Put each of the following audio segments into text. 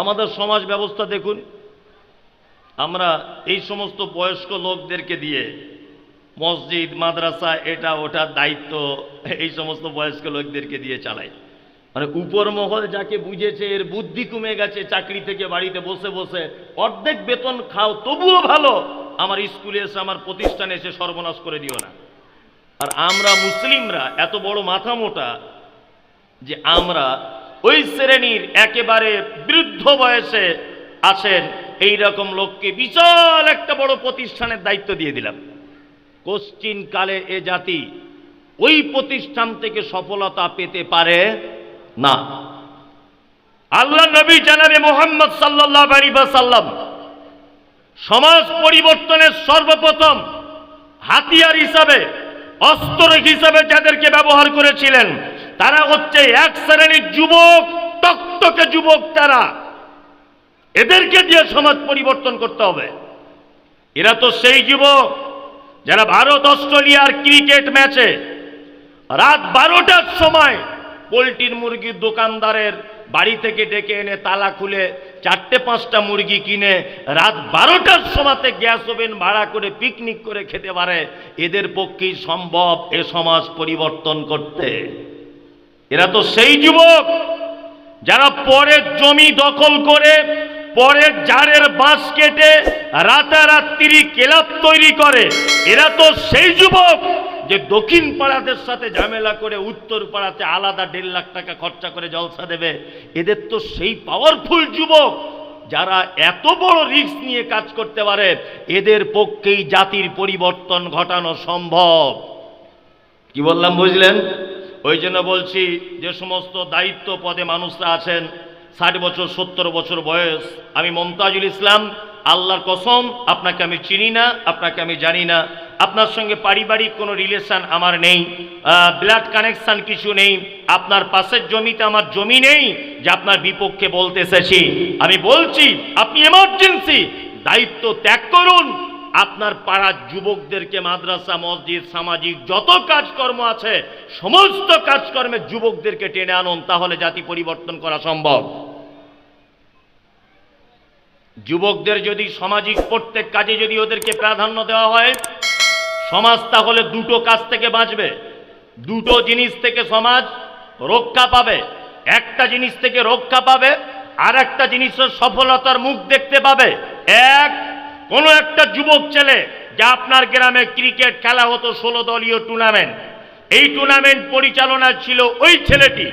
আমাদের সমাজ ব্যবস্থা দেখুন। আমরা এই সমস্ত বয়স্ক লোকদেরকে দিয়ে মসজিদ, মাদ্রাসা, এটা ওটার দায়িত্ব এই সমস্ত বয়স্ক লোকদেরকে দিয়ে চালাই। মানে উপর মহল যাকে বুঝেছে, এর বুদ্ধি কমে গেছে চাকরি থেকে বাড়িতে বসে বসে। অর্ধেক বেতন খাও, তবুও ভালো। আমার স্কুলে এসে, আমার প্রতিষ্ঠানে এসে সর্বনাশ করে দিও না। আর আমরা মুসলিমরা, এত বড় মাথা মোটা যে আমরা ওই শ্রেণির একেবারে বৃদ্ধ বয়সে আছেন এই রকম লোককে বিশাল একটা বড় প্রতিষ্ঠানের দায়িত্ব দিয়ে দিলাম। কোশ্চিন কালে এ জাতি ওই প্রতিষ্ঠান থেকে সফলতা পেতে পারে না। আল্লাহ নবী জানাবে মোহাম্মদ সাল্লাহ সাল্লাম সমাজ পরিবর্তনের সর্বপ্রথম হাতিয়ার হিসাবে, অস্ত্র হিসাবে যাদেরকে ব্যবহার করেছিলেন তারা হচ্ছে এক শ্রেণির যুবক টকটকে যুবক তারা। এদেরকে দিয়ে সমাজ পরিবর্তন করতে হবে। এরা তো সেই যুবক যারা ভারত অস্ট্রেলিয়ার ক্রিকেট ম্যাচে রাত বারোটার সময় পোলট্রির মুরগির দোকানদারের বাড়ি থেকে ডেকে এনে তালা খুলে চারটে পাঁচটা মুরগি কিনে রাত বারোটার সময়তে গ্যাস ওভেন ভাড়া করে পিকনিক করে খেতে পারে। এদের পক্ষেই সম্ভব এ সমাজ পরিবর্তন করতে। এরা তো সেই যুবক যারা পরের জমি দখল করে, পরের জারের বাঁশ কেটে রাতারাত্রি কেলাপ তৈরি করে। এরা তো সেই যুবক যে দক্ষিণ পাড়াদের সাথে ঝামেলা করে, উত্তর পাড়াতে আলাদা দেড় লাখ টাকা খরচা করে জলসা দেবে। এদের তো সেই পাওয়ারফুল যুবক যারা এত বড় রিস্ক নিয়ে কাজ করতে পারে, এদের পক্ষেই জাতির পরিবর্তন ঘটানো সম্ভব। কি বললাম, বুঝলেন? ওই জন্য বলছি, যে সমস্ত দায়িত্ব পদে মানুষরা আছেন, ষাট বছর, সত্তর বছর বয়স, আমি মমতাজুল ইসলাম, আল্লাহর কসম, আপনাকে আমি চিনি না, আপনাকে আমি জানি না। আপনার সঙ্গে পারিবারিক কোনো রিলেশন আমার নেই ব্লাড কানেকশন কিছু নেই, আপনার পাশের জমিতে আমার জমি নেই, যে আপনার বিপক্ষে বলতে এসেছি। আমি বলছি, আপনি এমার্জেন্সি দায়িত্ব ত্যাগ করুন আপনার পাড়ার যুবকদেরকে মাদ্রাসা, মসজিদ, সামাজিক যত কাজকর্ম আছে, সমস্ত কাজকর্মে যুবকদেরকে টেনে আনুন, তাহলে জাতি পরিবর্তন করা সম্ভব। যুবকদের যদি সামাজিক প্রত্যেক কাজে যদি ওদেরকে প্রাধান্য দেওয়া হয়, সমাজ তাহলে দুটো কাজ থেকে বাঁচবে। দুটো জিনিস থেকে সমাজ রক্ষা পাবে। একটা জিনিস থেকে রক্ষা পাবে আর একটা জিনিসের সফলতার মুখ দেখতে পাবে। এক কোনো একটা যুবক ছেলে যা আপনার গ্রামে ক্রিকেট খেলা হতো ষোলো দলীয় টুর্নামেন্ট, এই টুর্নামেন্ট পরিচালনা ছিল ওই ছেলেটি।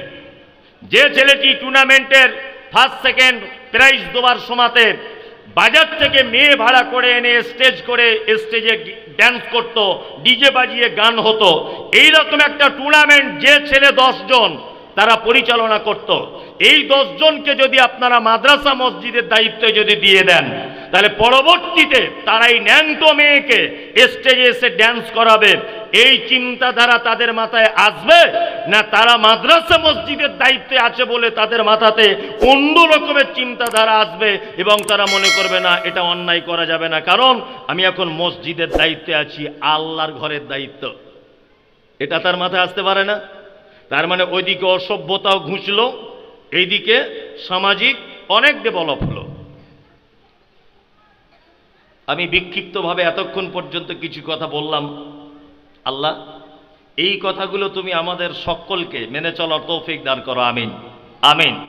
যে ছেলেটি টুর্নামেন্টের ফার্স্ট সেকেন্ড প্রাইজ দেওয়ার সময়তে বাজার থেকে মেয়ে ভাড়া করে এনে স্টেজ করে স্টেজে ড্যান্স করত ডিজে বাজিয়ে গান হতো। এই রকম একটা টুর্নামেন্ট যে ছেলে জন তারা পরিচালনা করত। এই দশজনকে যদি আপনারা মাদ্রাসা মসজিদের দায়িত্ব যদি দিয়ে দেন, তাহলে পরবর্তীতে তারা এই ন্যাংটো মেয়েকে স্টেজে এসে ড্যান্স করাবে। এই চিন্তাধারা তাদের মাথায় আসবে না তারা মাদ্রাসা মসজিদের দায়িত্বে আছে বলে তাদের মাথাতে অন্য রকমের চিন্তাধারা আসবে এবং তারা মনে করবে, না, এটা অন্যায় করা যাবে না। কারণ আমি এখন মসজিদের দায়িত্বে আছি, আল্লাহর ঘরের দায়িত্ব। এটা তার মাথায় আসতে পারে না? তার মানে ওইদিকে অসভ্যতাও ঘুষল, এইদিকে সামাজিক অনেক ডেভেলপ হলো। আমি বিক্ষিপ্তভাবে এতক্ষণ পর্যন্ত কিছু কথা বললাম। আল্লাহ, এই কথাগুলো তুমি আমাদের সকলকে মেনে চলার তৌফিক দান করো, আমিন। আমিন।